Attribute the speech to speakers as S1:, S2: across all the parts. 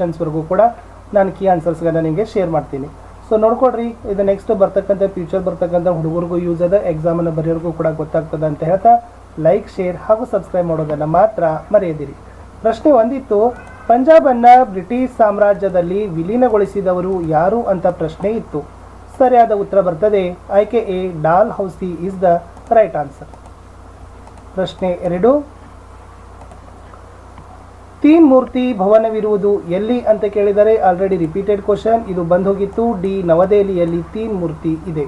S1: ಕ್ವಶನ್ಸ್ವರೆಗೂ ಕೂಡ ನಾನು ಕೀ ಆನ್ಸರ್ಸ್ಗಳನ್ನ ನಿಮಗೆ ಶೇರ್ ಮಾಡ್ತೀನಿ. ಸೊ ನೋಡ್ಕೊಡ್ರಿ ಇದು ನೆಕ್ಸ್ಟ್ ಬರ್ತಕ್ಕಂಥ ಫ್ಯೂಚರ್ ಬರ್ತಕ್ಕಂಥ ಹುಡುಗರಿಗೂ ಯೂಸ್ ಅದ ಎಕ್ಸಾಮನ್ನು ಬರೆಯೋರಿಗೂ ಕೂಡ ಗೊತ್ತಾಗ್ತದೆ ಅಂತ ಹೇಳ್ತಾ ಲೈಕ್ ಶೇರ್ ಹಾಗೂ ಸಬ್ಸ್ಕ್ರೈಬ್ ಮಾಡೋದನ್ನು ಮಾತ್ರ ಮರೆಯದಿರಿ. ಪ್ರಶ್ನೆ ಒಂದಿತ್ತು, ಪಂಜಾಬನ್ನು ಬ್ರಿಟಿಷ್ ಸಾಮ್ರಾಜ್ಯದಲ್ಲಿ ವಿಲೀನಗೊಳಿಸಿದವರು ಯಾರು ಅಂತ ಪ್ರಶ್ನೆ ಇತ್ತು. ಸರಿಯಾದ ಉತ್ತರ ಬರ್ತದೆ ಆಯ್ಕೆ A Dalhousie is the right answer ಪ್ರಶ್ನೆ ಎರಡು ತೀನ್ ಮೂರ್ತಿ ಭವನವಿರುವುದು ಎಲ್ಲಿ ಅಂತ ಕೇಳಿದರೆ ಆಲ್ರೆಡಿ ರಿಪೀಟೆಡ್ ಕ್ವಶನ್ ಇದು ಬಂದೋಗಿತ್ತು ಡಿ ನವದೆಹಲಿಯಲ್ಲಿ ತೀನ್ ಮೂರ್ತಿ ಇದೆ.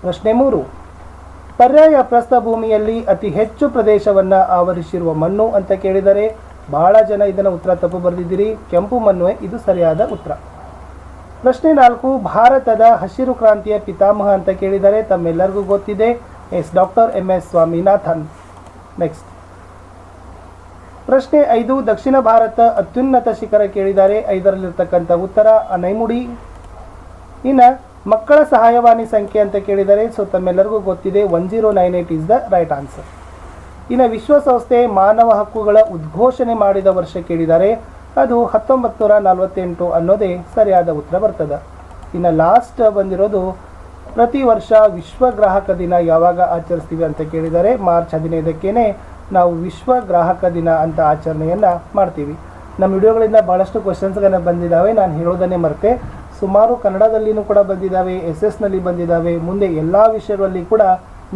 S1: ಪ್ರಶ್ನೆ ಮೂರು. ಪರ್ಯಾಯ ಪ್ರಸ್ಥಭೂಮಿಯಲ್ಲಿ ಅತಿ ಹೆಚ್ಚು ಪ್ರದೇಶವನ್ನು ಆವರಿಸಿರುವ ಮಣ್ಣು ಅಂತ ಕೇಳಿದರೆ ಬಹಳ ಜನ ಇದನ್ನು ಉತ್ತರ ತಪ್ಪು ಬರೆದಿದ್ದೀರಿ. ಕೆಂಪು ಮಣ್ಣು ಇದು ಸರಿಯಾದ ಉತ್ತರ. ಪ್ರಶ್ನೆ ನಾಲ್ಕು. ಭಾರತದ ಹಸಿರು ಕ್ರಾಂತಿಯ ಪಿತಾಮಹ ಅಂತ ಕೇಳಿದರೆ ತಮ್ಮೆಲ್ಲರಿಗೂ ಗೊತ್ತಿದೆ. S doctor M S Swaminathan. Next ಪ್ರಶ್ನೆ ಐದು, ದಕ್ಷಿಣ ಭಾರತ ಅತ್ಯುನ್ನತ ಶಿಖರ ಕೇಳಿದ್ದಾರೆ. ಐದರಲ್ಲಿರ್ತಕ್ಕಂಥ ಉತ್ತರ ನೈಮುಡಿ ಇನ್ನು, ಮಕ್ಕಳ ಸಹಾಯವಾಣಿ ಸಂಖ್ಯೆ ಅಂತ ಕೇಳಿದರೆ, ಸೊ ತಮ್ಮೆಲ್ಲರಿಗೂ ಗೊತ್ತಿದೆ, one zero nine eight is the right answer. ಇನ್ನು, ವಿಶ್ವಸಂಸ್ಥೆ ಮಾನವ ಹಕ್ಕುಗಳ ಉದ್ಘೋಷಣೆ ಮಾಡಿದ ವರ್ಷ ಕೇಳಿದ್ದಾರೆ ಅದು ಹತ್ತೊಂಬತ್ತು ನೂರ ನಲವತ್ತೆಂಟು ಅನ್ನೋದೇ ಸರಿಯಾದ ಉತ್ತರ ಬರ್ತದೆ. ಇನ್ನು, ಲಾಸ್ಟ್ ಬಂದಿರೋದು, ಪ್ರತಿ ವರ್ಷ ವಿಶ್ವ ಗ್ರಾಹಕ ದಿನ ಯಾವಾಗ ಆಚರಿಸ್ತೀವಿ ಅಂತ ಕೇಳಿದರೆ, ಮಾರ್ಚ್ ಹದಿನೈದಕ್ಕೇನೆ ನಾವು ವಿಶ್ವ ಗ್ರಾಹಕ ದಿನ ಅಂತ ಆಚರಣೆಯನ್ನು ಮಾಡ್ತೀವಿ. ನಮ್ಮ ವಿಡಿಯೋಗಳಿಂದ ಭಾಳಷ್ಟು ಕ್ವಶನ್ಸ್ಗಳನ್ನ ಬಂದಿದ್ದಾವೆ ನಾನು ಹೇಳೋದನ್ನೇ ಮರೆತೆ, ಸುಮಾರು ಕನ್ನಡದಲ್ಲಿನೂ ಕೂಡ ಬಂದಿದ್ದಾವೆ ಎಸ್ ಎಸ್ನಲ್ಲಿ ಬಂದಿದ್ದಾವೆ ಮುಂದೆ ಎಲ್ಲ ವಿಷಯಗಳಲ್ಲಿ ಕೂಡ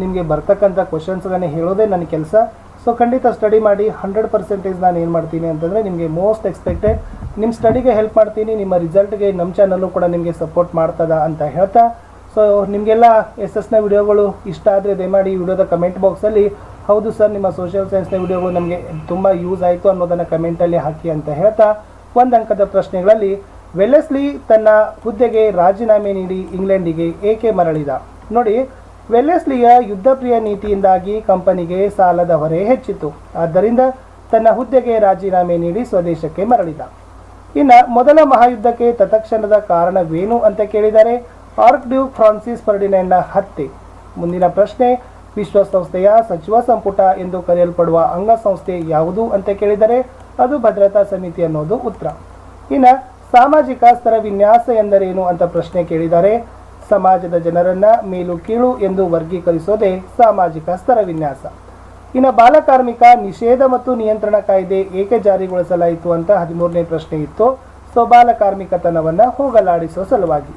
S1: ನಿಮಗೆ ಬರ್ತಕ್ಕಂಥ ಕ್ವಶನ್ಸ್ಗಳನ್ನ ಹೇಳೋದೇ ನನ್ನ ಕೆಲಸ. ಸೊ ಖಂಡಿತ ಸ್ಟಡಿ ಮಾಡಿ ಹಂಡ್ರೆಡ್ ಪರ್ಸೆಂಟೇಜ್ ನಾನು ಏನು ಮಾಡ್ತೀನಿ ಅಂತಂದರೆ ನಿಮಗೆ ಮೋಸ್ಟ್ ಎಕ್ಸ್ಪೆಕ್ಟೆಡ್ ನಿಮ್ಮ ಸ್ಟಡಿಗೆ ಹೆಲ್ಪ್ ಮಾಡ್ತೀನಿ, ನಿಮ್ಮ ರಿಸಲ್ಟ್ಗೆ ನಮ್ಮ ಚಾನಲ್ಲು ಕೂಡ ನಿಮಗೆ ಸಪೋರ್ಟ್ ಮಾಡ್ತದ ಅಂತ ಹೇಳ್ತಾ. ಸೊ ನಿಮಗೆಲ್ಲ ಎಸ್ ಎಸ್ನ ವಿಡಿಯೋಗಳು ಇಷ್ಟ ಆದರೆ ದಯಮಾಡಿ ವಿಡಿಯೋದ ಕಮೆಂಟ್ ಬಾಕ್ಸಲ್ಲಿ ಹೌದು ಸರ್, ನಿಮ್ಮ ಸೋಷಿಯಲ್ ಸೈನ್ಸ್ನ ವಿಡಿಯೋಗಳು ನಮಗೆ ತುಂಬ ಯೂಸ್ ಆಯಿತು ಅನ್ನೋದನ್ನು ಕಮೆಂಟಲ್ಲಿ ಹಾಕಿ ಅಂತ ಹೇಳ್ತಾ ಒಂದು ಅಂಕದ ಪ್ರಶ್ನೆಗಳಲ್ಲಿ ವೆಲೆಸ್ಲಿ ತನ್ನ ಹುದ್ದೆಗೆ ರಾಜೀನಾಮೆ ನೀಡಿ ಇಂಗ್ಲೆಂಡಿಗೆ ಏಕೆ ಮರಳಿದ? ನೋಡಿ ವೆಲೆಸ್ಲಿಯ ಯುದ್ಧಪ್ರಿಯ ನೀತಿಯಿಂದಾಗಿ ಕಂಪನಿಗೆ ಸಾಲದ ಹೊರೆ ಹೆಚ್ಚಿತು ಆದ್ದರಿಂದ ತನ್ನ ಹುದ್ದೆಗೆ ರಾಜೀನಾಮೆ ನೀಡಿ ಸ್ವದೇಶಕ್ಕೆ ಮರಳಿದ. ಇನ್ನು ಮೊದಲ ಮಹಾಯುದ್ಧಕ್ಕೆ ತತ್ಕ್ಷಣದ ಕಾರಣವೇನು ಅಂತ ಕೇಳಿದರೆ, ಆರ್ಕ್ ಡ್ಯೂಕ್ ಫ್ರಾನ್ಸಿಸ್ ಫರ್ಡಿನೆಂಡ್ನ ಹತ್ಯೆ. ಮುಂದಿನ ಪ್ರಶ್ನೆ ವಿಶ್ವಸಂಸ್ಥೆಯ ಸಚಿವ ಸಂಪುಟ ಎಂದು ಕರೆಯಲ್ಪಡುವ ಅಂಗಸಂಸ್ಥೆ ಯಾವುದು ಅಂತ ಕೇಳಿದರೆ ಅದು ಭದ್ರತಾ ಸಮಿತಿ ಅನ್ನೋದು ಉತ್ತರ. ಇನ್ನು ಸಾಮಾಜಿಕ ಸ್ತರ ವಿನ್ಯಾಸ ಎಂದರೇನು ಅಂತ ಪ್ರಶ್ನೆ ಕೇಳಿದರೆ ಸಮಾಜದ ಜನರನ್ನ ಮೇಲು ಕೀಳು ಎಂದು ವರ್ಗೀಕರಿಸೋದೇ ಸಾಮಾಜಿಕ ಸ್ತರ ವಿನ್ಯಾಸ. ಇನ್ನು ಬಾಲಕಾರ್ಮಿಕ ನಿಷೇಧ ಮತ್ತು ನಿಯಂತ್ರಣ ಕಾಯ್ದೆ ಏಕೆ ಜಾರಿಗೊಳಿಸಲಾಯಿತು ಅಂತ ಹದಿಮೂರನೇ ಪ್ರಶ್ನೆ ಇತ್ತು. ಸೊ ಬಾಲಕಾರ್ಮಿಕತನವನ್ನು ಹೋಗಲಾಡಿಸುವ ಸಲುವಾಗಿ.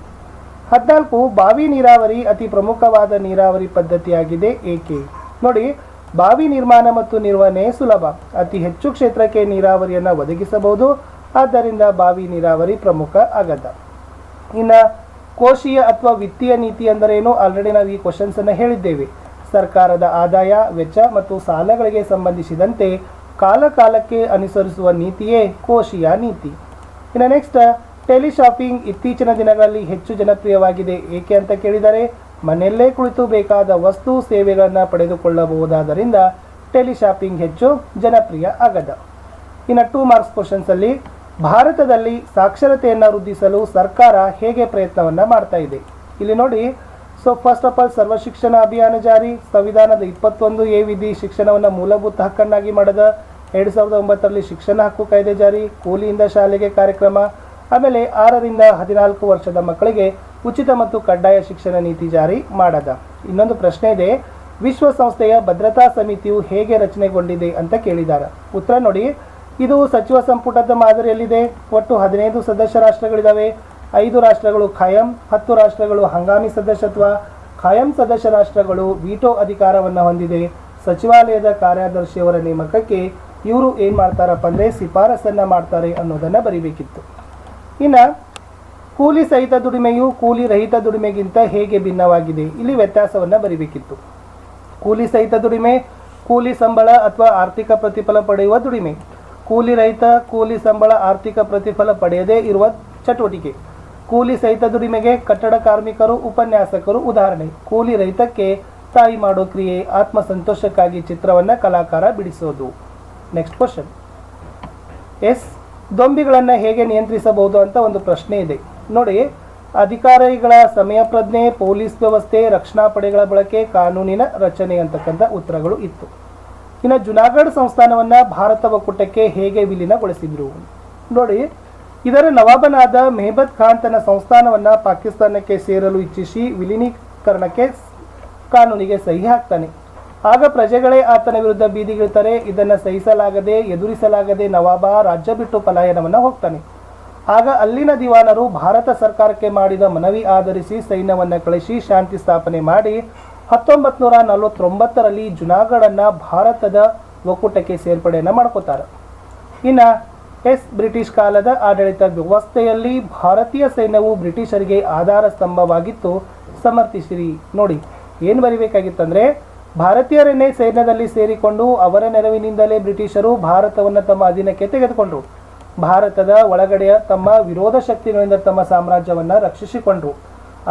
S1: ಹದಿನಾಲ್ಕು, ಬಾವಿ ನೀರಾವರಿ ಅತಿ ಪ್ರಮುಖವಾದ ನೀರಾವರಿ ಪದ್ಧತಿಯಾಗಿದೆ ಏಕೆ? ನೋಡಿ, ಬಾವಿ ನಿರ್ಮಾಣ ಮತ್ತು ನಿರ್ವಹಣೆ ಸುಲಭ. ಅತಿ ಹೆಚ್ಚು ಕ್ಷೇತ್ರಕ್ಕೆ ನೀರಾವರಿಯನ್ನು ಒದಗಿಸಬಹುದು. ಆದ್ದರಿಂದ ಬಾವಿ ನೀರಾವರಿ ಪ್ರಮುಖ ಅಗತ್ಯ. ಇನ್ನು, ಕೋಶೀಯ ಅಥವಾ ವಿತ್ತೀಯ ನೀತಿ ಅಂದರೇನು? ಆಲ್ರೆಡಿ ನಾವು ಈ ಕ್ವಶನ್ಸ್ ಅನ್ನು ಹೇಳಿದ್ದೇವೆ. ಸರ್ಕಾರದ ಆದಾಯ, ವೆಚ್ಚ ಮತ್ತು ಸಾಲಗಳಿಗೆ ಸಂಬಂಧಿಸಿದಂತೆ ಕಾಲಕಾಲಕ್ಕೆ ಅನುಸರಿಸುವ ನೀತಿಯೇ ಕೋಶೀಯ ನೀತಿ. ಇನ್ನು ನೆಕ್ಸ್ಟ್ ಟೆಲಿಶಾಪಿಂಗ್ ಇತ್ತೀಚಿನ ದಿನಗಳಲ್ಲಿ ಹೆಚ್ಚು ಜನಪ್ರಿಯವಾಗಿದೆ. ಏಕೆ ಅಂತ ಕೇಳಿದರೆ, ಮನೆಯಲ್ಲೇ ಕುಳಿತು ಬೇಕಾದ ವಸ್ತು, ಸೇವೆಗಳನ್ನು ಪಡೆದುಕೊಳ್ಳಬಹುದಾದ್ದರಿಂದ ಟೆಲಿಶಾಪಿಂಗ್ ಹೆಚ್ಚು ಜನಪ್ರಿಯ ಆಗದ. ಇನ್ನು ಟೂ ಮಾರ್ಕ್ಸ್ ಕ್ವಶನ್ಸಲ್ಲಿ ಭಾರತದಲ್ಲಿ ಸಾಕ್ಷರತೆಯನ್ನು ವೃದ್ಧಿಸಲು ಸರ್ಕಾರ ಹೇಗೆ ಪ್ರಯತ್ನವನ್ನು ಮಾಡ್ತಾ ಇದೆ? ಇಲ್ಲಿ ನೋಡಿ ಸೊ ಫಸ್ಟ್ ಆಫ್ ಆಲ್ ಸರ್ವ ಶಿಕ್ಷಣ ಅಭಿಯಾನ ಜಾರಿ. ಸಂವಿಧಾನದ ಇಪ್ಪತ್ತೊಂದು ಎ ವಿಧಿ ಶಿಕ್ಷಣವನ್ನು ಮೂಲಭೂತ ಹಕ್ಕನ್ನಾಗಿ ಮಾಡದ. ಎರಡು ಸಾವಿರದ ಒಂಬತ್ತರಲ್ಲಿ ಶಿಕ್ಷಣ ಹಕ್ಕು ಕಾಯ್ದೆ ಜಾರಿ. ಕೂಲಿಯಿಂದ ಶಾಲೆಗೆ ಕಾರ್ಯಕ್ರಮ. ಆಮೇಲೆ ಆರರಿಂದ ಹದಿನಾಲ್ಕು ವರ್ಷದ ಮಕ್ಕಳಿಗೆ ಉಚಿತ ಮತ್ತು ಕಡ್ಡಾಯ ಶಿಕ್ಷಣ ನೀತಿ ಜಾರಿ ಮಾಡದ. ಇನ್ನೊಂದು ಪ್ರಶ್ನೆ ಇದೆ, ವಿಶ್ವಸಂಸ್ಥೆಯ ಭದ್ರತಾ ಸಮಿತಿಯು ಹೇಗೆ ರಚನೆಗೊಂಡಿದೆ ಅಂತ ಕೇಳಿದ್ದಾರೆ ಉತ್ತರ ನೋಡಿ, ಇದು ಸಚಿವ ಸಂಪುಟದ ಮಾದರಿಯಲ್ಲಿದೆ. ಒಟ್ಟು ಹದಿನೈದು ಸದಸ್ಯ ರಾಷ್ಟ್ರಗಳಿದ್ದಾವೆ ಐದು ರಾಷ್ಟ್ರಗಳು ಖಾಯಂ, ಹತ್ತು ರಾಷ್ಟ್ರಗಳು ಹಂಗಾಮಿ ಸದಸ್ಯತ್ವ, ಖಾಯಂ ಸದಸ್ಯ ರಾಷ್ಟ್ರಗಳು ವೀಟೋ ಅಧಿಕಾರವನ್ನು ಹೊಂದಿದೆ. ಸಚಿವಾಲಯದ ಕಾರ್ಯದರ್ಶಿಯವರ ನೇಮಕಕ್ಕೆ ಇವರು ಏನು ಮಾಡ್ತಾರಪ್ಪ ಅಂದರೆ ಶಿಫಾರಸನ್ನು ಮಾಡ್ತಾರೆ ಅನ್ನೋದನ್ನು ಬರಿಬೇಕಿತ್ತು. ಇನ್ನು ಕೂಲಿ ಸಹಿತ ದುಡಿಮೆಯು ಕೂಲಿ ರಹಿತ ದುಡಿಮೆಗಿಂತ ಹೇಗೆ ಭಿನ್ನವಾಗಿದೆ? ಇಲ್ಲಿ ವ್ಯತ್ಯಾಸವನ್ನು ಬರಿಬೇಕಿತ್ತು. ಕೂಲಿ ಸಹಿತ ದುಡಿಮೆ, ಕೂಲಿ ಸಂಬಳ ಅಥವಾ ಆರ್ಥಿಕ ಪ್ರತಿಫಲ ಪಡೆಯುವ ದುಡಿಮೆ. ಕೂಲಿ ರಹಿತ, ಕೂಲಿ ಸಂಬಳ, ಆರ್ಥಿಕ ಪ್ರತಿಫಲ ಪಡೆಯದೇ ಇರುವ ಚಟುವಟಿಕೆ. ಕೂಲಿ ಸಹಿತ ದುಡಿಮೆಗೆ ಕಟ್ಟಡ ಕಾರ್ಮಿಕರು, ಉಪನ್ಯಾಸಕರು ಉದಾಹರಣೆ. ಕೂಲಿ ರಹಿತಕ್ಕೆ ತಾಯಿ ಮಾಡೋ ಕ್ರಿಯೆ, ಆತ್ಮಸಂತೋಷಕ್ಕಾಗಿ ಚಿತ್ರವನ್ನು ಕಲಾಕಾರ ಬಿಡಿಸೋದು. ನೆಕ್ಸ್ಟ್ ಕ್ವಶನ್ ಎಸ್ ದೊಂಬಿಗಳನ್ನು ಹೇಗೆ ನಿಯಂತ್ರಿಸಬಹುದು ಅಂತ ಒಂದು ಪ್ರಶ್ನೆ ಇದೆ. ನೋಡಿ, ಅಧಿಕಾರಿಗಳ ಸಮಯ ಪ್ರಜ್ಞೆ, ಪೊಲೀಸ್ ವ್ಯವಸ್ಥೆ, ರಕ್ಷಣಾ ಪಡೆಗಳ ಬಳಕೆ, ಕಾನೂನಿನ ರಚನೆ ಅಂತಕ್ಕಂಥ ಉತ್ತರಗಳು ಇತ್ತು. ಇನ್ನು ಜುನಾಗಢ್ ಸಂಸ್ಥಾನವನ್ನು ಭಾರತ ಒಕ್ಕೂಟಕ್ಕೆ ಹೇಗೆ ವಿಲೀನಗೊಳಿಸಿದ್ರು? ನೋಡಿ, ಇದರ ನವಾಬನಾದ ಮೆಹಬತ್ ಖಾನ್ ತನ್ನ ಸಂಸ್ಥಾನವನ್ನು ಪಾಕಿಸ್ತಾನಕ್ಕೆ ಸೇರಲು ಇಚ್ಛಿಸಿ ವಿಲೀನೀಕರಣಕ್ಕೆ ಕಾನೂನಿಗೆ ಸಹಿ ಹಾಕ್ತಾನೆ. ಆಗ ಪ್ರಜೆಗಳೇ ಆತನ ವಿರುದ್ಧ ಬೀದಿಗಿಳ್ತಾರೆ ಇದನ್ನ ಸಹಿಸಲಾಗದೆ, ಎದುರಿಸಲಾಗದೆ ನವಾಬ ರಾಜ್ಯ ಬಿಟ್ಟು ಪಲಾಯನವನ್ನ ಹೋಗ್ತಾನೆ. ಆಗ ಅಲ್ಲಿನ ದಿವಾನರು ಭಾರತ ಸರ್ಕಾರಕ್ಕೆ ಮಾಡಿದ ಮನವಿ ಆಧರಿಸಿ ಸೈನ್ಯವನ್ನ ಕಳಿಸಿ ಶಾಂತಿ ಸ್ಥಾಪನೆ ಮಾಡಿ ಹತ್ತೊಂಬತ್ತು ನೂರ ನಲವತ್ತೊಂಬತ್ತರಲ್ಲಿ ಜುನಾಗಢನ್ನ ಭಾರತದ ಒಕ್ಕೂಟಕ್ಕೆ ಸೇರ್ಪಡೆಯನ್ನು ಮಾಡ್ಕೋತಾರೆ. ಇನ್ನ ಎಸ್ ಬ್ರಿಟಿಷ್ ಕಾಲದ ಆಡಳಿತ ವ್ಯವಸ್ಥೆಯಲ್ಲಿ ಭಾರತೀಯ ಸೈನ್ಯವು ಬ್ರಿಟಿಷರಿಗೆ ಆಧಾರ ಸ್ತಂಭವಾಗಿತ್ತು. ಸಮರ್ಥಿಸಿರಿ. ನೋಡಿ, ಏನು ಬರಿಬೇಕಾಗಿತ್ತಂದ್ರೆ ಭಾರತೀಯರನ್ನೇ ಸೈನ್ಯದಲ್ಲಿ ಸೇರಿಕೊಂಡು ಅವರ ನೆರವಿನಿಂದಲೇ ಬ್ರಿಟಿಷರು ಭಾರತವನ್ನು ತಮ್ಮ ಅಧೀನಕ್ಕೆ ತೆಗೆದುಕೊಂಡರು. ಭಾರತದ ಒಳಗಡೆಯ ತಮ್ಮ ವಿರೋಧ ಶಕ್ತಿಗಳಿಂದ ತಮ್ಮ ಸಾಮ್ರಾಜ್ಯವನ್ನು ರಕ್ಷಿಸಿಕೊಂಡರು.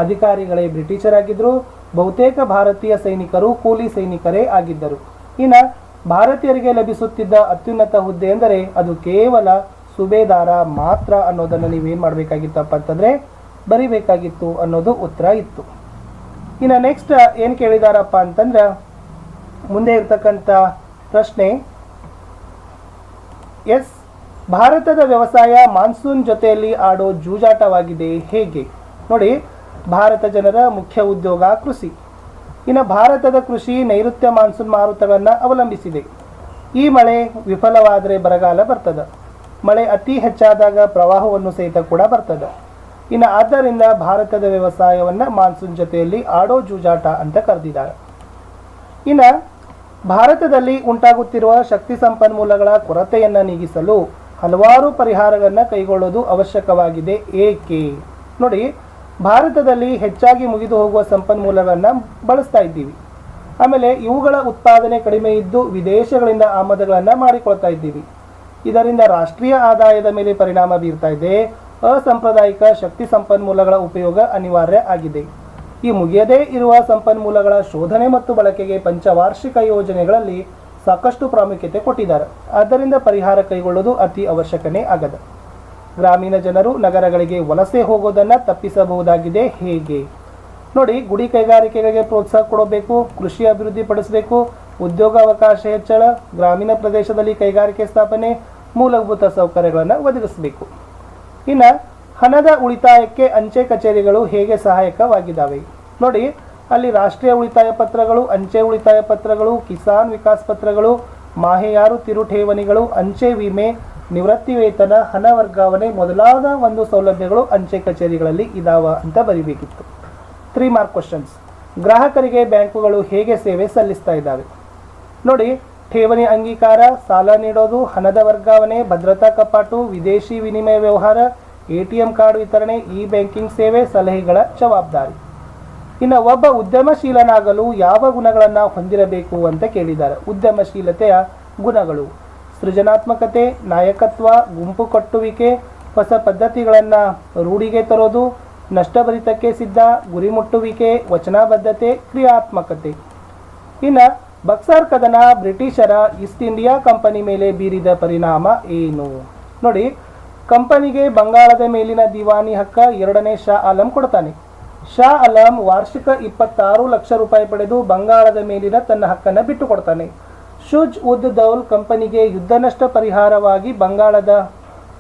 S1: ಅಧಿಕಾರಿಗಳೇ ಬ್ರಿಟಿಷರಾಗಿದ್ದರು ಬಹುತೇಕ ಭಾರತೀಯ ಸೈನಿಕರು ಕೂಲಿ ಸೈನಿಕರೇ ಆಗಿದ್ದರು. ಇನ್ನು ಭಾರತೀಯರಿಗೆ ಲಭಿಸುತ್ತಿದ್ದ ಅತ್ಯುನ್ನತ ಹುದ್ದೆ ಎಂದರೆ ಅದು ಕೇವಲ ಸುಬೇದಾರ ಮಾತ್ರ ಅನ್ನೋದನ್ನು ನೀವೇನು ಮಾಡಬೇಕಾಗಿತ್ತಪ್ಪ ಅಂತಂದರೆ ಬರಿಬೇಕಾಗಿತ್ತು ಅನ್ನೋದು ಉತ್ತರ ಇತ್ತು. ಇನ್ನು ನೆಕ್ಸ್ಟ್ ಏನು ಕೇಳಿದಾರಪ್ಪ ಅಂತಂದ್ರೆ ಮುಂದೆ ಇರತಕ್ಕಂಥ ಪ್ರಶ್ನೆ, ಎಸ್, ಭಾರತದ ವ್ಯವಸಾಯ ಮಾನ್ಸೂನ್ ಜೊತೆಯಲ್ಲಿ ಆಡೋ ಜೂಜಾಟವಾಗಿದೆ ಹೇಗೆ? ನೋಡಿ, ಭಾರತ ಜನರ ಮುಖ್ಯ ಉದ್ಯೋಗ ಕೃಷಿ. ಇನ್ನು ಭಾರತದ ಕೃಷಿ ನೈಋತ್ಯ ಮಾನ್ಸೂನ್ ಮಾರುತಗಳನ್ನು ಅವಲಂಬಿಸಿದೆ. ಈ ಮಳೆ ವಿಫಲವಾದರೆ ಬರಗಾಲ ಬರ್ತದೆ. ಮಳೆ ಅತಿ ಹೆಚ್ಚಾದಾಗ ಪ್ರವಾಹವನ್ನು ಸಹಿತ ಕೂಡ ಬರ್ತದೆ. ಇನ್ನು ಆದ್ದರಿಂದ ಭಾರತದ ವ್ಯವಸಾಯವನ್ನು ಮಾನ್ಸೂನ್ ಜೊತೆಯಲ್ಲಿ ಆಡೋ ಜೂಜಾಟ ಅಂತ ಕರೆದಿದ್ದಾರೆ. ಇನ್ನು ಭಾರತದಲ್ಲಿ ಉಂಟಾಗುತ್ತಿರುವ ಶಕ್ತಿ ಸಂಪನ್ಮೂಲಗಳ ಕೊರತೆಯನ್ನು ನೀಗಿಸಲು ಹಲವಾರು ಪರಿಹಾರಗಳನ್ನು ಕೈಗೊಳ್ಳೋದು ಅವಶ್ಯಕವಾಗಿದೆ. ಏಕೆ? ನೋಡಿ, ಭಾರತದಲ್ಲಿ ಹೆಚ್ಚಾಗಿ ಮುಗಿದು ಹೋಗುವ ಸಂಪನ್ಮೂಲಗಳನ್ನು ಬಳಸ್ತಾ ಇದ್ದೀವಿ. ಆಮೇಲೆ ಇವುಗಳ ಉತ್ಪಾದನೆ ಕಡಿಮೆ ಇದ್ದು ವಿದೇಶಗಳಿಂದ ಆಮದುಗಳನ್ನು ಮಾಡಿಕೊಳ್ತಾ ಇದ್ದೀವಿ. ಇದರಿಂದ ರಾಷ್ಟ್ರೀಯ ಆದಾಯದ ಮೇಲೆ ಪರಿಣಾಮ ಬೀರ್ತಾ ಇದೆ. ಅಸಾಂಪ್ರದಾಯಿಕ ಶಕ್ತಿ ಸಂಪನ್ಮೂಲಗಳ ಉಪಯೋಗ ಅನಿವಾರ್ಯ ಆಗಿದೆ. ಈ ಮುಗಿಯದೇ ಇರುವ ಸಂಪನ್ಮೂಲಗಳ ಶೋಧನೆ ಮತ್ತು ಬಳಕೆಗೆ ಪಂಚವಾರ್ಷಿಕ ಯೋಜನೆಗಳಲ್ಲಿ ಸಾಕಷ್ಟು ಪ್ರಾಮುಖ್ಯತೆ ಕೊಟ್ಟಿದ್ದಾರೆ. ಆದ್ದರಿಂದ ಪರಿಹಾರ ಕೈಗೊಳ್ಳುವುದು ಅತಿ ಅವಶ್ಯಕನೇ ಆಗದ. ಗ್ರಾಮೀಣ ಜನರು ನಗರಗಳಿಗೆ ವಲಸೆ ಹೋಗೋದನ್ನು ತಪ್ಪಿಸಬಹುದಾಗಿದೆ. ಹೇಗೆ? ನೋಡಿ, ಗುಡಿ ಕೈಗಾರಿಕೆಗಳಿಗೆ ಪ್ರೋತ್ಸಾಹ ಕೊಡಬೇಕು, ಕೃಷಿ ಅಭಿವೃದ್ಧಿ ಪಡಿಸಬೇಕು ಉದ್ಯೋಗಾವಕಾಶ ಹೆಚ್ಚಳ, ಗ್ರಾಮೀಣ ಪ್ರದೇಶದಲ್ಲಿ ಕೈಗಾರಿಕೆ ಸ್ಥಾಪನೆ, ಮೂಲಭೂತ ಸೌಕರ್ಯಗಳನ್ನು ಒದಗಿಸಬೇಕು. ಇನ್ನು ಹಣದ ಉಳಿತಾಯಕ್ಕೆ ಅಂಚೆ ಕಚೇರಿಗಳು ಹೇಗೆ ಸಹಾಯಕವಾಗಿದ್ದಾವೆ? ನೋಡಿ, ಅಲ್ಲಿ ರಾಷ್ಟ್ರೀಯ ಉಳಿತಾಯ ಪತ್ರಗಳು, ಅಂಚೆ ಉಳಿತಾಯ ಪತ್ರಗಳು, ಕಿಸಾನ್ ವಿಕಾಸ್ ಪತ್ರಗಳು, ಮಾಹೆಯಾರು ತಿರು ಠೇವಣಿಗಳು ಅಂಚೆ ವಿಮೆ, ನಿವೃತ್ತಿ ವೇತನ, ಹಣ ವರ್ಗಾವಣೆ ಮೊದಲಾದ ಒಂದು ಸೌಲಭ್ಯಗಳು ಅಂಚೆ ಕಚೇರಿಗಳಲ್ಲಿ ಇದಾವ ಅಂತ ಬರಿಬೇಕಿತ್ತು. ತ್ರೀ ಮಾರ್ಕ್ ಕ್ವಶನ್ಸ್ ಗ್ರಾಹಕರಿಗೆ ಬ್ಯಾಂಕುಗಳು ಹೇಗೆ ಸೇವೆ ಸಲ್ಲಿಸ್ತಾ ಇದ್ದಾವೆ? ನೋಡಿ, ಠೇವಣಿ ಅಂಗೀಕಾರ, ಸಾಲ ನೀಡೋದು, ಹಣದ ವರ್ಗಾವಣೆ, ಭದ್ರತಾ ಕಪಾಟು, ವಿದೇಶಿ ವಿನಿಮಯ ವ್ಯವಹಾರ ಎ ಟಿ ಎಂ ಕಾರ್ಡ್ ವಿತರಣೆ ಇ ಬ್ಯಾಂಕಿಂಗ್ ಸೇವೆ ಸಲಹೆಗಳ ಜವಾಬ್ದಾರಿ. ಇನ್ನು ಒಬ್ಬ ಉದ್ಯಮಶೀಲನಾಗಲು ಯಾವ ಗುಣಗಳನ್ನು ಹೊಂದಿರಬೇಕು ಅಂತ ಕೇಳಿದ್ದಾರೆ. ಉದ್ಯಮಶೀಲತೆಯ ಗುಣಗಳು. ಸೃಜನಾತ್ಮಕತೆ, ನಾಯಕತ್ವ, ಗುಂಪು ಕಟ್ಟುವಿಕೆ, ಹೊಸ ಪದ್ಧತಿಗಳನ್ನು ರೂಢಿಗೆ ತರೋದು, ನಷ್ಟಭರಿತಕ್ಕೆ ಸಿದ್ಧ, ಗುರಿ ಮುಟ್ಟುವಿಕೆ, ವಚನಬದ್ಧತೆ, ಕ್ರಿಯಾತ್ಮಕತೆ. ಇನ್ನು ಬಕ್ಸಾರ್ ಕದನ ಬ್ರಿಟಿಷರ ಈಸ್ಟ್ ಇಂಡಿಯಾ ಕಂಪನಿ ಮೇಲೆ ಬೀರಿದ ಪರಿಣಾಮ ಏನು? ನೋಡಿ ಕಂಪನಿಗೆ ಬಂಗಾಳದ ಮೇಲಿನ ದಿವಾನಿ ಹಕ್ಕ ಎರಡನೇ ಶಾ ಆಲಂ ಕೊಡ್ತಾನೆ. ಶಾ ಆಲಂ ವಾರ್ಷಿಕ ಇಪ್ಪತ್ತಾರು ಲಕ್ಷ ರೂಪಾಯಿ ಪಡೆದು ಬಂಗಾಳದ ಮೇಲಿನ ತನ್ನ ಹಕ್ಕನ್ನು ಬಿಟ್ಟು ಕೊಡ್ತಾನೆ ಶುಜ್ ಉದ್ ದೌಲ್ ಕಂಪನಿಗೆ ಯುದ್ಧ ನಷ್ಟ ಪರಿಹಾರವಾಗಿ ಬಂಗಾಳದ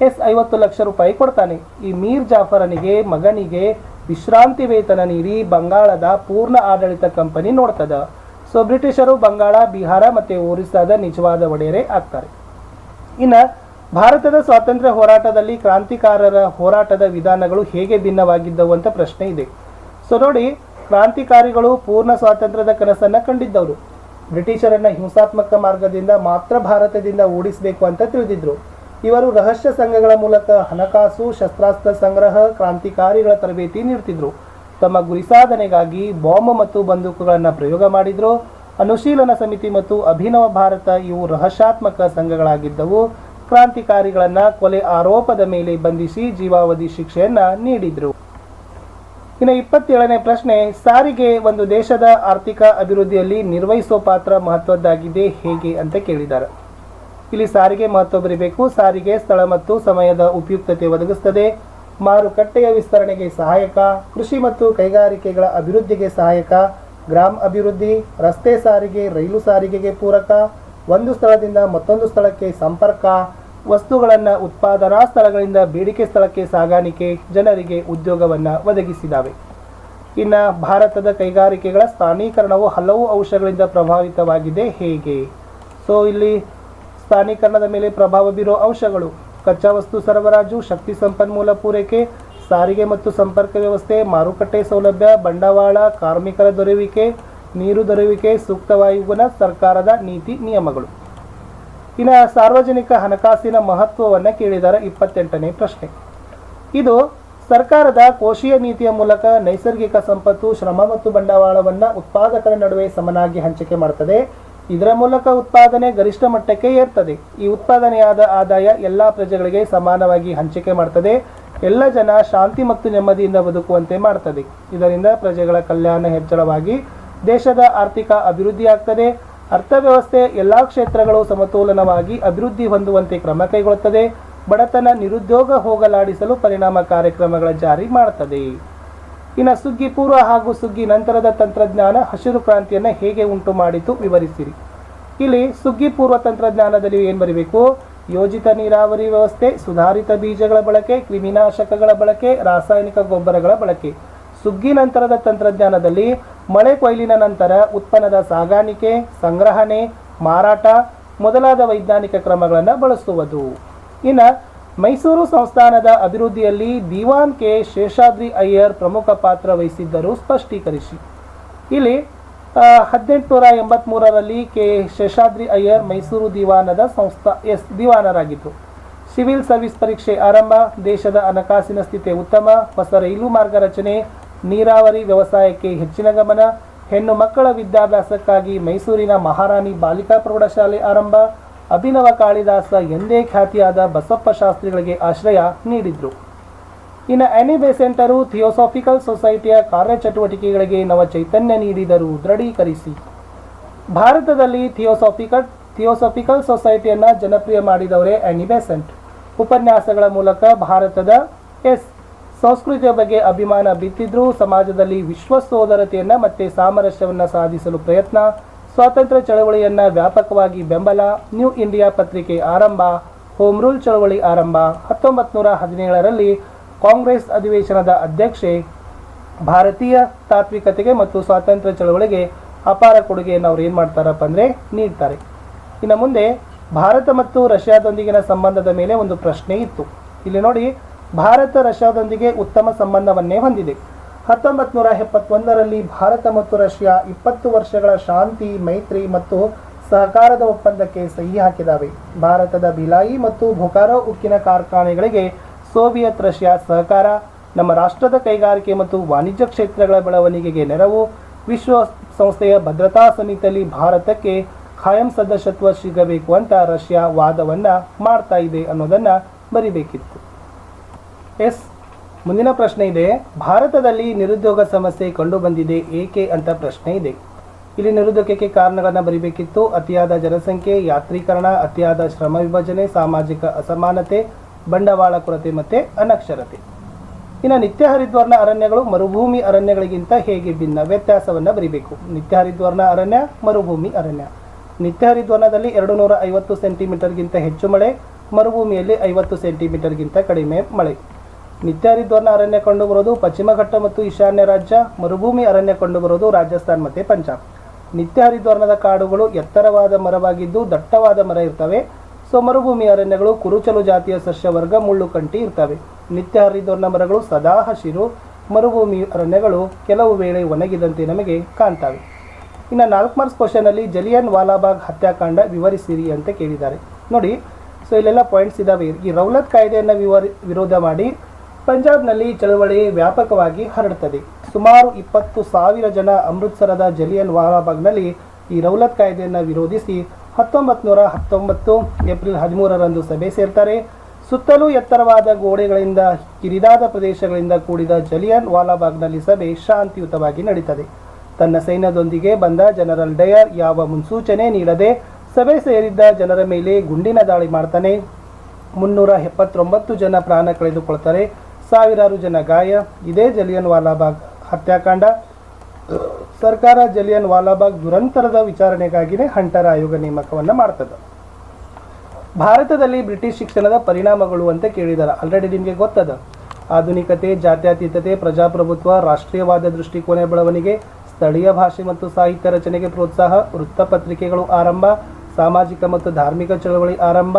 S1: ಎಸ್ ಐವತ್ತು ಲಕ್ಷ ರೂಪಾಯಿ ಕೊಡ್ತಾನೆ. ಈ ಮೀರ್ ಜಾಫರನಿಗೆ, ಮಗನಿಗೆ ವಿಶ್ರಾಂತಿ ವೇತನ ನೀಡಿ ಬಂಗಾಳದ ಪೂರ್ಣ ಆಡಳಿತ ಕಂಪನಿ ನೋಡ್ತದ. ಸೊ ಬ್ರಿಟಿಷರು ಬಂಗಾಳ, ಬಿಹಾರ ಮತ್ತು ಒರಿಸ್ಸಾದ ನಿಜವಾದ ಒಡೆಯರೇ ಆಗ್ತಾರೆ. ಇನ್ನು ಭಾರತದ ಸ್ವಾತಂತ್ರ್ಯ ಹೋರಾಟದಲ್ಲಿ ಕ್ರಾಂತಿಕಾರರ ಹೋರಾಟದ ವಿಧಾನಗಳು ಹೇಗೆ ಭಿನ್ನವಾಗಿದ್ದವು ಅಂತ ಪ್ರಶ್ನೆ ಇದೆ. ಸೊ ನೋಡಿ, ಕ್ರಾಂತಿಕಾರಿಗಳು ಪೂರ್ಣ ಸ್ವಾತಂತ್ರ್ಯದ ಕನಸನ್ನು ಕಂಡಿದ್ದವರು. ಬ್ರಿಟಿಷರನ್ನ ಹಿಂಸಾತ್ಮಕ ಮಾರ್ಗದಿಂದ ಮಾತ್ರ ಭಾರತದಿಂದ ಓಡಿಸಬೇಕು ಅಂತ ತಿಳಿದಿದ್ರು. ಇವರು ರಹಸ್ಯ ಸಂಘಗಳ ಮೂಲಕ ಹಣಕಾಸು, ಶಸ್ತ್ರಾಸ್ತ್ರ ಸಂಗ್ರಹ, ಕ್ರಾಂತಿಕಾರಿಗಳ ತರಬೇತಿ ನೀಡ್ತಿದ್ರು. ತಮ್ಮ ಗುರಿ ಸಾಧನೆಗಾಗಿ ಬಾಂಬ್ ಮತ್ತು ಬಂದೂಕುಗಳನ್ನು ಪ್ರಯೋಗ ಮಾಡಿದ್ರು. ಅನುಶೀಲನ ಸಮಿತಿ ಮತ್ತು ಅಭಿನವ ಭಾರತ ಇವು ರಹಸ್ಯಾತ್ಮಕ ಸಂಘಗಳಾಗಿದ್ದವು. ಕ್ರಾಂತಿಕಾರಿಗಳನ್ನ ಕೊಲೆ ಆರೋಪದ ಮೇಲೆ ಬಂಧಿಸಿ ಜೀವಾವಧಿ ಶಿಕ್ಷೆಯನ್ನ ನೀಡಿದ್ರು. ಇನ್ನು ಇಪ್ಪತ್ತೇಳನೇ ಪ್ರಶ್ನೆ, ಸಾರಿಗೆ ಒಂದು ದೇಶದ ಆರ್ಥಿಕ ಅಭಿವೃದ್ಧಿಯಲ್ಲಿ ನಿರ್ವಹಿಸುವ ಪಾತ್ರ ಮಹತ್ವದ್ದಾಗಿದೆ ಹೇಗೆ ಅಂತ ಕೇಳಿದ್ದಾರೆ. ಇಲ್ಲಿ ಸಾರಿಗೆ ಮಹತ್ವ ಬರೀಬೇಕು, ಸಾರಿಗೆ ಸ್ಥಳ ಮತ್ತು ಸಮಯದ ಉಪಯುಕ್ತತೆ ಒದಗಿಸುತ್ತದೆ ಮಾರುಕಟ್ಟೆಯ ವಿಸ್ತರಣೆಗೆ ಸಹಾಯಕ, ಕೃಷಿ ಮತ್ತು ಕೈಗಾರಿಕೆಗಳ ಅಭಿವೃದ್ಧಿಗೆ ಸಹಾಯಕ, ಗ್ರಾಮ ಅಭಿವೃದ್ಧಿ, ರಸ್ತೆ ಸಾರಿಗೆ, ರೈಲು ಸಾರಿಗೆಗೆ ಪೂರಕ ಒಂದು ಸ್ಥಳದಿಂದ ಮತ್ತೊಂದು ಸ್ಥಳಕ್ಕೆ ಸಂಪರ್ಕ, ವಸ್ತುಗಳನ್ನು ಉತ್ಪಾದನಾ ಸ್ಥಳಗಳಿಂದ ಬೇಡಿಕೆ ಸ್ಥಳಕ್ಕೆ ಸಾಗಾಣಿಕೆ ಜನರಿಗೆ ಉದ್ಯೋಗವನ್ನು ಒದಗಿಸಿದಾವೆ. ಇನ್ನು ಭಾರತದ ಕೈಗಾರಿಕೆಗಳ ಸ್ಥಾನೀಕರಣವು ಹಲವು ಅಂಶಗಳಿಂದ ಪ್ರಭಾವಿತವಾಗಿದೆ. ಹೇಗೆ? ಸೊ ಇಲ್ಲಿ ಸ್ಥಾನೀಕರಣದ ಮೇಲೆ ಪ್ರಭಾವ ಬೀರುವ ಅಂಶಗಳು. ಕಚ್ಚಾ ವಸ್ತು ಸರಬರಾಜು, ಶಕ್ತಿ ಸಂಪನ್ಮೂಲ ಪೂರೈಕೆ, ಸಾರಿಗೆ ಮತ್ತು ಸಂಪರ್ಕ ವ್ಯವಸ್ಥೆ, ಮಾರುಕಟ್ಟೆ ಸೌಲಭ್ಯ, ಬಂಡವಾಳ, ಕಾರ್ಮಿಕರ ದೊರೆಯುವಿಕೆ ನೀರು ದೊರೆಯುವಿಕೆ ಸೂಕ್ತ ವಾಯುಗುಣ ಸರ್ಕಾರದ ನೀತಿ ನಿಯಮಗಳು. ಇನ್ನು ಸಾರ್ವಜನಿಕ ಹಣಕಾಸಿನ ಮಹತ್ವವನ್ನು ಕೇಳಿದರೆ ಇಪ್ಪತ್ತೆಂಟನೇ ಪ್ರಶ್ನೆ. ಇದು ಸರ್ಕಾರದ ಕೋಶೀಯ ನೀತಿಯ ಮೂಲಕ ನೈಸರ್ಗಿಕ ಸಂಪತ್ತು, ಶ್ರಮ ಮತ್ತು ಬಂಡವಾಳವನ್ನು ಉತ್ಪಾದಕರ ನಡುವೆ ಸಮನಾಗಿ ಹಂಚಿಕೆ ಮಾಡುತ್ತದೆ ಇದರ ಮೂಲಕ ಉತ್ಪಾದನೆ ಗರಿಷ್ಠ ಮಟ್ಟಕ್ಕೆ ಏರ್ತದೆ. ಈ ಉತ್ಪಾದನೆಯಾದ ಆದಾಯ ಎಲ್ಲ ಪ್ರಜೆಗಳಿಗೆ ಸಮಾನವಾಗಿ ಹಂಚಿಕೆ ಮಾಡ್ತದೆ. ಎಲ್ಲ ಜನ ಶಾಂತಿ ಮತ್ತು ನೆಮ್ಮದಿಯಿಂದ ಬದುಕುವಂತೆ ಮಾಡ್ತದೆ. ಇದರಿಂದ ಪ್ರಜೆಗಳ ಕಲ್ಯಾಣ ಹೆಚ್ಚಳವಾಗಿ ದೇಶದ ಆರ್ಥಿಕ ಅಭಿವೃದ್ಧಿಯಾಗ್ತದೆ. ಅರ್ಥವ್ಯವಸ್ಥೆ ಎಲ್ಲ ಕ್ಷೇತ್ರಗಳು ಸಮತೋಲನವಾಗಿ ಅಭಿವೃದ್ಧಿ ಹೊಂದುವಂತೆ ಕ್ರಮ ಕೈಗೊಳ್ಳುತ್ತದೆ. ಬಡತನ ನಿರುದ್ಯೋಗ ಹೋಗಲಾಡಿಸಲು ಪರಿಣಾಮ ಕಾರ್ಯಕ್ರಮಗಳ ಜಾರಿ ಮಾಡುತ್ತದೆ. ಇನ್ನು ಸುಗ್ಗಿ ಪೂರ್ವ ಹಾಗೂ ಸುಗ್ಗಿ ನಂತರದ ತಂತ್ರಜ್ಞಾನ ಹಸಿರು ಕ್ರಾಂತಿಯನ್ನು ಹೇಗೆ ಉಂಟು ಮಾಡಿತು ವಿವರಿಸಿರಿ. ಇಲ್ಲಿ ಸುಗ್ಗಿ ಪೂರ್ವ ತಂತ್ರಜ್ಞಾನದಲ್ಲಿ ಏನು ಬರಬೇಕು? ಯೋಜಿತ ನೀರಾವರಿ ವ್ಯವಸ್ಥೆ, ಸುಧಾರಿತ ಬೀಜಗಳ ಬಳಕೆ, ಕ್ರಿಮಿನಾಶಕಗಳ ಬಳಕೆ, ರಾಸಾಯನಿಕ ಗೊಬ್ಬರಗಳ ಬಳಕೆ. ಸುಗ್ಗಿ ನಂತರದ ತಂತ್ರಜ್ಞಾನದಲ್ಲಿ ಮಳೆ ಕೊಯ್ಲಿನ ನಂತರ ಉತ್ಪನ್ನದ ಸಾಗಾಣಿಕೆ, ಸಂಗ್ರಹಣೆ, ಮಾರಾಟ ಮೊದಲಾದ ವೈಜ್ಞಾನಿಕ ಕ್ರಮಗಳನ್ನು ಬಳಸುವುದು. ಇನ್ನು ಮೈಸೂರು ಸಂಸ್ಥಾನದ ಅಭಿವೃದ್ಧಿಯಲ್ಲಿ ದಿವಾನ್ ಕೆ. ಶೇಷಾದ್ರಿ ಅಯ್ಯರ್ ಪ್ರಮುಖ ಪಾತ್ರ ವಹಿಸಿದ್ದರು ಸ್ಪಷ್ಟೀಕರಿಸಿ. ಇಲ್ಲಿ ಹದಿನೆಂಟುನೂರ ಎಂಬತ್ತ್ಮೂರರಲ್ಲಿ ಕೆ. ಶೇಷಾದ್ರಿ ಅಯ್ಯರ್ ಮೈಸೂರು ದಿವಾನದ ಸಂಸ್ಥಾ, ಎಸ್ ದಿವಾನರಾಗಿದ್ದರು ಸಿವಿಲ್ ಸರ್ವಿಸ್ ಪರೀಕ್ಷೆ ಆರಂಭ, ದೇಶದ ಹಣಕಾಸಿನ ಸ್ಥಿತಿ ಉತ್ತಮ, ಹೊಸ ರೈಲು ಮಾರ್ಗ ರಚನೆ ನೀರಾವರಿ ವ್ಯವಸಾಯಕ್ಕೆ ಹೆಚ್ಚಿನ ಗಮನ, ಹೆಣ್ಣು ಮಕ್ಕಳ ವಿದ್ಯಾಭ್ಯಾಸಕ್ಕಾಗಿ ಮೈಸೂರಿನ ಮಹಾರಾಣಿ ಬಾಲಿಕಾ ಪ್ರೌಢಶಾಲೆ ಆರಂಭ, ಅಭಿನವ ಕಾಳಿದಾಸ ಎಂದೇ ಖ್ಯಾತಿಯಾದ ಬಸಪ್ಪ ಶಾಸ್ತ್ರಿಗಳಿಗೆ ಆಶ್ರಯ ನೀಡಿದ್ರು. ಇನ್ನು ಆನಿ ಬೆಸೆಂಟರು ಥಿಯೋಸಾಫಿಕಲ್ ಸೊಸೈಟಿಯ ಕಾರ್ಯಚಟುವಟಿಕೆಗಳಿಗೆ ನವ ಚೈತನ್ಯ ನೀಡಿದರು ದೃಢೀಕರಿಸಿ. ಭಾರತದಲ್ಲಿ ಥಿಯೋಸಾಫಿಕಲ್ ಥಿಯೋಸಾಫಿಕಲ್ ಸೊಸೈಟಿಯನ್ನು ಜನಪ್ರಿಯ ಮಾಡಿದವರೇ ಆನಿ ಬೆಸೆಂಟ್ ಉಪನ್ಯಾಸಗಳ ಮೂಲಕ ಭಾರತದ ಎಸ್. ಸಂಸ್ಕೃತಿಯ ಬಗ್ಗೆ ಅಭಿಮಾನ ಬಿತ್ತಿದ್ರು ಸಮಾಜದಲ್ಲಿ ವಿಶ್ವ ಸೋದರತೆಯನ್ನು ಮತ್ತೆ ಸಾಮರಸ್ಯವನ್ನು ಸಾಧಿಸಲು ಪ್ರಯತ್ನ, ಸ್ವಾತಂತ್ರ್ಯ ಚಳವಳಿಯನ್ನು ವ್ಯಾಪಕವಾಗಿ ಬೆಂಬಲ, ನ್ಯೂ ಇಂಡಿಯಾ ಪತ್ರಿಕೆ ಆರಂಭ, ಹೋಮ್ ರೂಲ್ ಚಳವಳಿ ಆರಂಭ. ಹತ್ತೊಂಬತ್ತು ನೂರ ಹದಿನೇಳರಲ್ಲಿ ಕಾಂಗ್ರೆಸ್ ಅಧಿವೇಶನದ ಅಧ್ಯಕ್ಷೆ, ಭಾರತೀಯ ತಾತ್ವಿಕತೆಗೆ ಮತ್ತು ಸ್ವಾತಂತ್ರ್ಯ ಚಳವಳಿಗೆ ಅಪಾರ ಕೊಡುಗೆಯನ್ನು ಅವ್ರು ಏನು ಮಾಡ್ತಾರಪ್ಪ ಅಂದರೆ ನೀಡ್ತಾರೆ. ಇನ್ನು ಮುಂದೆ ಭಾರತ ಮತ್ತು ರಷ್ಯಾದೊಂದಿಗಿನ ಸಂಬಂಧದ ಮೇಲೆ ಒಂದು ಪ್ರಶ್ನೆ ಇತ್ತು. ಇಲ್ಲಿ ನೋಡಿ ಭಾರತ ರಷ್ಯಾದೊಂದಿಗೆ ಉತ್ತಮ ಸಂಬಂಧವನ್ನೇ ಹೊಂದಿದೆ. ಹತ್ತೊಂಬತ್ತು ನೂರ ಎಪ್ಪತ್ತೊಂದರಲ್ಲಿ ಭಾರತ ಮತ್ತು ರಷ್ಯಾ ಇಪ್ಪತ್ತು ವರ್ಷಗಳ ಶಾಂತಿ, ಮೈತ್ರಿ ಮತ್ತು ಸಹಕಾರದ ಒಪ್ಪಂದಕ್ಕೆ ಸಹಿ ಹಾಕಿದಾವೆ. ಭಾರತದ ಭಿಲಾಯಿ ಮತ್ತು ಬೊಕಾರೋ ಉಕ್ಕಿನ ಕಾರ್ಖಾನೆಗಳಿಗೆ ಸೋವಿಯತ್ ರಷ್ಯಾ ಸಹಕಾರ, ನಮ್ಮ ರಾಷ್ಟ್ರದ ಕೈಗಾರಿಕೆ ಮತ್ತು ವಾಣಿಜ್ಯ ಕ್ಷೇತ್ರಗಳ ಬೆಳವಣಿಗೆಗೆ ನೆರವು, ವಿಶ್ವ ಸಂಸ್ಥೆಯ ಭದ್ರತಾ ಸಮಿತಿಯಲ್ಲಿ ಭಾರತಕ್ಕೆ ಖಾಯಂ ಸದಸ್ಯತ್ವ ಸಿಗಬೇಕು ಅಂತ ರಷ್ಯಾ ವಾದವನ್ನು ಮಾಡ್ತಾ ಇದೆ ಅನ್ನೋದನ್ನು ಬರಿಬೇಕಿತ್ತು ಎಸ್. ಮುಂದಿನ ಪ್ರಶ್ನೆ ಇದೆ. ಭಾರತದಲ್ಲಿ ನಿರುದ್ಯೋಗ ಸಮಸ್ಯೆ ಕಂಡುಬಂದಿದೆ, ಏಕೆ ಅಂತ ಪ್ರಶ್ನೆ ಇದೆ. ಇಲ್ಲಿ ನಿರುದ್ಯೋಗಕ್ಕೆ ಕಾರಣಗಳನ್ನು ಬರೀಬೇಕಿತ್ತು. ಅತಿಯಾದ ಜನಸಂಖ್ಯೆ, ಯಾತ್ರೀಕರಣ, ಅತಿಯಾದ ಶ್ರಮ ವಿಭಜನೆ, ಸಾಮಾಜಿಕ ಅಸಮಾನತೆ, ಬಂಡವಾಳ ಕೊರತೆ ಮತ್ತು ಅನಕ್ಷರತೆ. ಇನ್ನು ನಿತ್ಯ ಹರಿದ್ವರ್ಣ ಅರಣ್ಯಗಳು ಮರುಭೂಮಿ ಅರಣ್ಯಗಳಿಗಿಂತ ಹೇಗೆ ಭಿನ್ನ? ವ್ಯತ್ಯಾಸವನ್ನು ಬರೀಬೇಕು. ನಿತ್ಯ ಹರಿದ್ವರ್ಣ ಅರಣ್ಯ, ಮರುಭೂಮಿ ಅರಣ್ಯ. ನಿತ್ಯ ಹರಿದ್ವರ್ಣದಲ್ಲಿ ಎರಡು ನೂರ ಐವತ್ತು ಸೆಂಟಿಮೀಟರ್ಗಿಂತ ಹೆಚ್ಚು ಮಳೆ, ಮರುಭೂಮಿಯಲ್ಲಿ ಐವತ್ತು ಸೆಂಟಿಮೀಟರ್ಗಿಂತ ಕಡಿಮೆ ಮಳೆ. ನಿತ್ಯ ಹರಿದ್ವರ್ಣ ಅರಣ್ಯ ಕಂಡುಬರೋದು, ಪಶ್ಚಿಮ ಘಟ್ಟ ಮತ್ತು ಈಶಾನ್ಯ ರಾಜ್ಯ, ಮರುಭೂಮಿ ಅರಣ್ಯ ಕಂಡುಬರೋದು, ರಾಜಸ್ಥಾನ್ ಮತ್ತು ಪಂಜಾಬ್. ನಿತ್ಯ ಹರಿದ್ವರ್ಣದ ಕಾಡುಗಳು ಎತ್ತರವಾದ ಮರವಾಗಿದ್ದು, ದಟ್ಟವಾದ ಮರ ಇರ್ತವೆ. ಸೊ, ಮರುಭೂಮಿ ಅರಣ್ಯಗಳು ಕುರುಚಲು ಜಾತಿಯ ಸಸ್ಯವರ್ಗ ಮುಳ್ಳುಕಂಟಿ ಇರ್ತವೆ. ನಿತ್ಯ ಹರಿದ್ವರ್ಣ ಮರಗಳು ಸದಾ ಹಸಿರು. ಮರುಭೂಮಿ ಅರಣ್ಯಗಳು ಕೆಲವು ವೇಳೆ ಒಣಗಿದಂತೆ ನಮಗೆ ಕಾಣ್ತವೆ. ಇನ್ನು ನಾಲ್ಕು ಮಾರ್ಕ್ಸ್ ಕ್ವಶನಲ್ಲಿ ಜಲಿಯನ್ ವಾಲಾಬಾಗ್ ಹತ್ಯಾಕಾಂಡ ವಿವರಿಸಿರಿ ಅಂತ ಕೇಳಿದ್ದಾರೆ. ನೋಡಿ, ಸೊ, ಇಲ್ಲೆಲ್ಲ ಪಾಯಿಂಟ್ಸ್ ಇದ್ದಾವೆ ಈ ರೌಲತ್ ಕಾಯ್ದೆಯನ್ನು ವಿವರಿ, ವಿರೋಧ ಮಾಡಿ. ಪಂಜಾಬ್ನಲ್ಲಿ ಚಳವಳಿ ವ್ಯಾಪಕವಾಗಿ ಹರಡುತ್ತದೆ. ಸುಮಾರು ಇಪ್ಪತ್ತು ಸಾವಿರ ಜನ ಅಮೃತ್ಸರದ ಜಲಿಯನ್ ವಾಲಾಬಾಗ್ನಲ್ಲಿ ಈ ರೌಲತ್ ಕಾಯ್ದೆಯನ್ನು ವಿರೋಧಿಸಿ ಹತ್ತೊಂಬತ್ತು ನೂರ ಹತ್ತೊಂಬತ್ತು ಏಪ್ರಿಲ್ ಹದಿಮೂರರಂದು ಸಭೆ ಸೇರ್ತಾರೆ. ಸುತ್ತಲೂ ಎತ್ತರವಾದ ಗೋಡೆಗಳಿಂದ ಕಿರಿದಾದ ಪ್ರದೇಶಗಳಿಂದ ಕೂಡಿದ ಜಲಿಯನ್ ವಾಲಾಬಾಗ್ನಲ್ಲಿ ಸಭೆ ಶಾಂತಿಯುತವಾಗಿ ನಡೀತದೆ. ತನ್ನ ಸೈನ್ಯದೊಂದಿಗೆ ಬಂದ ಜನರಲ್ ಡಯರ್ ಯಾವ ಮುನ್ಸೂಚನೆ ನೀಡದೆ ಸಭೆ ಸೇರಿದ್ದ ಜನರ ಮೇಲೆ ಗುಂಡಿನ ದಾಳಿ ಮಾಡ್ತಾನೆ. ಮುನ್ನೂರ ಎಪ್ಪತ್ತೊಂಬತ್ತು ಜನ ಪ್ರಾಣ ಕಳೆದುಕೊಳ್ತಾರೆ. ಸಾವಿರಾರು ಜನ ಗಾಯ. ಇದೇ ಜಲಿಯನ್ ವಾಲಾಬಾಗ್ ಹತ್ಯಾಕಾಂಡ. ಸರ್ಕಾರ ಜಲಿಯನ್ ವಾಲಾಬಾಗ್ ದುರಂತರದ ವಿಚಾರಣೆಗಾಗಿನೇ ಹಂಟರ್ ಆಯೋಗ ನೇಮಕವನ್ನು ಮಾಡ್ತದೆ. ಭಾರತದಲ್ಲಿ ಬ್ರಿಟಿಷ್ ಶಿಕ್ಷಣದ ಪರಿಣಾಮಗಳು ಅಂತ ಕೇಳಿದಾರೆ. ಆಲ್ರೆಡಿ ನಿಮಗೆ ಗೊತ್ತದ. ಆಧುನಿಕತೆ, ಜಾತ್ಯತೀತತೆ, ಪ್ರಜಾಪ್ರಭುತ್ವ, ರಾಷ್ಟ್ರೀಯವಾದ ದೃಷ್ಟಿಕೋನ ಬೆಳವಣಿಗೆ, ಸ್ಥಳೀಯ ಭಾಷೆ ಮತ್ತು ಸಾಹಿತ್ಯ ರಚನೆಗೆ ಪ್ರೋತ್ಸಾಹ ವೃತ್ತಪತ್ರಿಕೆಗಳು ಆರಂಭ, ಸಾಮಾಜಿಕ ಮತ್ತು ಧಾರ್ಮಿಕ ಚಳವಳಿ ಆರಂಭ,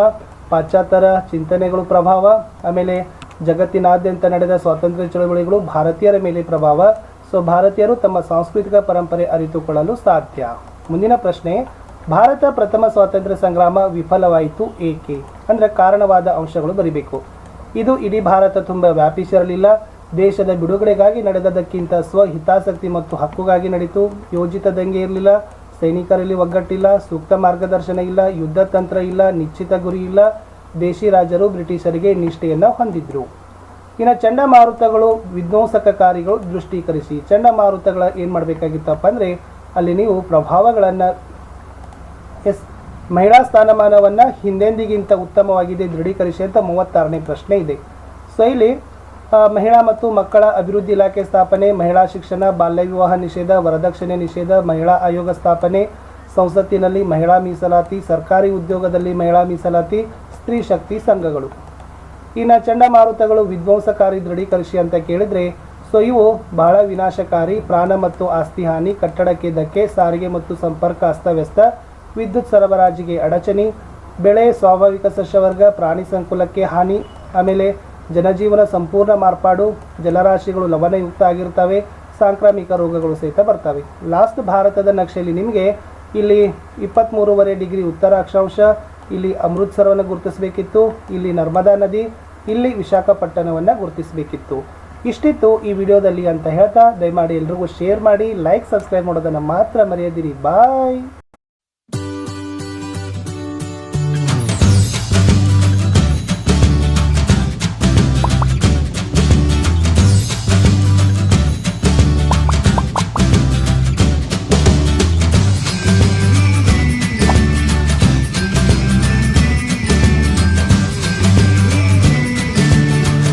S1: ಪಾಶ್ಚಾತ್ಯರ ಚಿಂತನೆಗಳು ಪ್ರಭಾವ, ಆಮೇಲೆ ಜಗತ್ತಿನಾದ್ಯಂತ ನಡೆದ ಸ್ವಾತಂತ್ರ್ಯ ಚಳವಳಿಗಳು ಭಾರತೀಯರ ಮೇಲೆ ಪ್ರಭಾವ, ಸೊ ಭಾರತೀಯರು ತಮ್ಮ ಸಾಂಸ್ಕೃತಿಕ ಪರಂಪರೆ ಅರಿತುಕೊಳ್ಳಲು ಸಾಧ್ಯ. ಮುಂದಿನ ಪ್ರಶ್ನೆ, ಭಾರತ ಪ್ರಥಮ ಸ್ವಾತಂತ್ರ್ಯ ಸಂಗ್ರಾಮ ವಿಫಲವಾಯಿತು ಏಕೆ? ಅಂದರೆ ಕಾರಣವಾದ ಅಂಶಗಳು ಬರಿಬೇಕು. ಇದು ಇಡೀ ಭಾರತ ತುಂಬ ವ್ಯಾಪಿಸಿರಲಿಲ್ಲ. ದೇಶದ ಬಿಡುಗಡೆಗಾಗಿ ನಡೆದದಕ್ಕಿಂತ ಸ್ವಹಿತಾಸಕ್ತಿ ಮತ್ತು ಹಕ್ಕುಗಾಗಿ ನಡೆಯಿತು ಯೋಜಿತ ದಂಗೆ ಇರಲಿಲ್ಲ. ಸೈನಿಕರಲ್ಲಿ ಒಗ್ಗಟ್ಟಿಲ್ಲ. ಸೂಕ್ತ ಮಾರ್ಗದರ್ಶನ ಇಲ್ಲ. ಯುದ್ಧ ತಂತ್ರ ಇಲ್ಲ. ನಿಶ್ಚಿತ ಗುರಿ ಇಲ್ಲ. ದೇಶಿ ರಾಜರು ಬ್ರಿಟಿಷರಿಗೆ ನಿಷ್ಠೆಯನ್ನು ಹೊಂದಿದ್ರು. ಇನ್ನು ಚಂಡಮಾರುತಗಳು ವಿಧ್ವಂಸಕಕಾರಿಗಳು ದೃಷ್ಟೀಕರಿಸಿ, ಚಂಡಮಾರುತಗಳ ಏನು ಮಾಡಬೇಕಾಗಿತ್ತಪ್ಪ ಅಂದರೆ, ಅಲ್ಲಿ ನೀವು ಪ್ರಭಾವಗಳನ್ನು, ಎಸ್, ಮಹಿಳಾ ಸ್ಥಾನಮಾನವನ್ನು ಹಿಂದೆಂದಿಗಿಂತ ಉತ್ತಮವಾಗಿದೆ ದೃಢೀಕರಿಸಿ ಅಂತ ಮೂವತ್ತಾರನೇ ಪ್ರಶ್ನೆ ಇದೆ. ಸೊ ಇಲ್ಲಿ ಮಹಿಳಾ ಮತ್ತು ಮಕ್ಕಳ ಅಭಿವೃದ್ಧಿ ಇಲಾಖೆ ಸ್ಥಾಪನೆ, ಮಹಿಳಾ ಶಿಕ್ಷಣ, ಬಾಲ್ಯ ವಿವಾಹ ನಿಷೇಧ, ವರದಕ್ಷಿಣೆ ನಿಷೇಧ, ಮಹಿಳಾ ಆಯೋಗ ಸ್ಥಾಪನೆ, ಸಂಸತ್ತಿನಲ್ಲಿ ಮಹಿಳಾ ಮೀಸಲಾತಿ, ಸರ್ಕಾರಿ ಉದ್ಯೋಗದಲ್ಲಿ ಮಹಿಳಾ ಮೀಸಲಾತಿ ಸ್ತ್ರೀ ಶಕ್ತಿ ಸಂಘಗಳು. ಇನ್ನು ಚಂಡಮಾರುತಗಳು ವಿಧ್ವಂಸಕಾರಿ ದೃಢೀಕರಿಸಿ ಅಂತ ಕೇಳಿದರೆ, ಸೊ ಇವು ಬಹಳ ವಿನಾಶಕಾರಿ ಪ್ರಾಣ ಮತ್ತು ಆಸ್ತಿ ಹಾನಿ ಕಟ್ಟಡಕ್ಕೆ ಧಕ್ಕೆ ಸಾರಿಗೆ ಮತ್ತು ಸಂಪರ್ಕ ಅಸ್ತವ್ಯಸ್ತ, ವಿದ್ಯುತ್ ಸರಬರಾಜಿಗೆ ಅಡಚಣೆ, ಬೆಳೆ ಸ್ವಾಭಾವಿಕ ಸಸ್ಯವರ್ಗ, ಪ್ರಾಣಿ ಸಂಕುಲಕ್ಕೆ ಹಾನಿ, ಆಮೇಲೆ ಜನಜೀವನ ಸಂಪೂರ್ಣ ಮಾರ್ಪಾಡು, ಜಲರಾಶಿಗಳು ಲವಣಯುಕ್ತ ಆಗಿರ್ತವೆ, ಸಾಂಕ್ರಾಮಿಕ ರೋಗಗಳು ಸಹಿತ ಬರ್ತವೆ. ಲಾಸ್ಟ್ ಭಾರತದ ನಕ್ಷೆಯಲ್ಲಿ ನಿಮಗೆ ಇಲ್ಲಿ ಇಪ್ಪತ್ತ್ಮೂರುವರೆ ಡಿಗ್ರಿ ಉತ್ತರ ಅಕ್ಷಾಂಶ ಇಲ್ಲಿ ಅಮೃತ್ಸರವನ್ನು ಗುರುತಿಸಬೇಕಿತ್ತು, ಇಲ್ಲಿ ನರ್ಮದಾ ನದಿ, ಇಲ್ಲಿ ವಿಶಾಖಪಟ್ಟಣವನ್ನು ಗುರುತಿಸಬೇಕಿತ್ತು. ಇಷ್ಟಿತ್ತು ಈ ವಿಡಿಯೋದಲ್ಲಿ ಅಂತ ಹೇಳ್ತಾ, ದಯಮಾಡಿ ಎಲ್ರಿಗೂ ಶೇರ್ ಮಾಡಿ, ಲೈಕ್, ಸಬ್ಸ್ಕ್ರೈಬ್ ಮಾಡೋದನ್ನು ಮಾತ್ರ ಮರೆಯದಿರಿ. ಬಾಯ್!